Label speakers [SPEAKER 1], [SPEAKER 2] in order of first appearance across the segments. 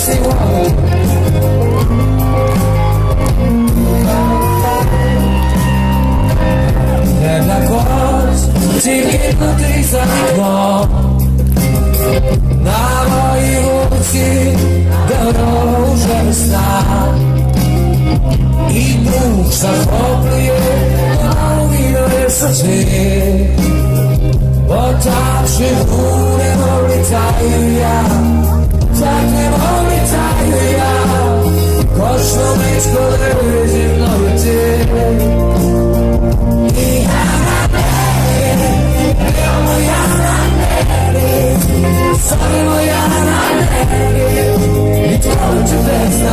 [SPEAKER 1] say whoa. Не для когось, тільки внутрі за вікном На моїй вулиці давно вже весна І дух захоплює нові висоти Бо так живу не облітаю я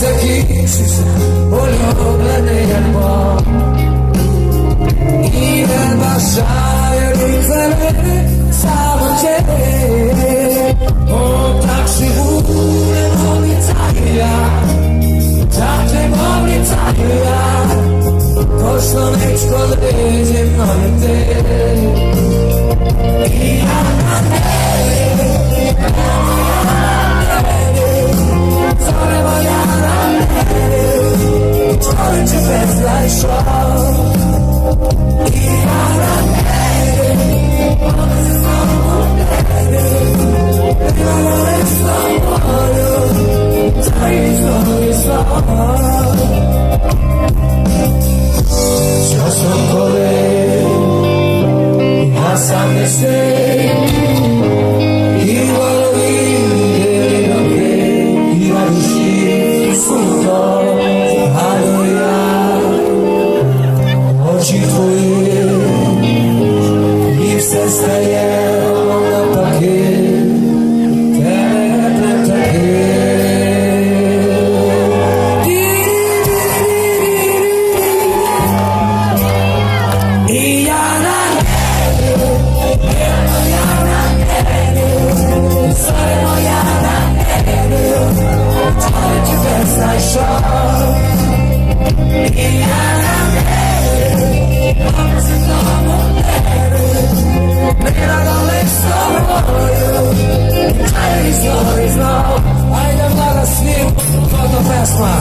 [SPEAKER 1] Закінчився улюблений альбом І не бажаю різними самоти О, так живу, не обіцяю я Так не обіцяю я Кожну ніч, коли зі мною ти І я на неї slow 去飞 знов і знов, а йдемо на світ, воно весна.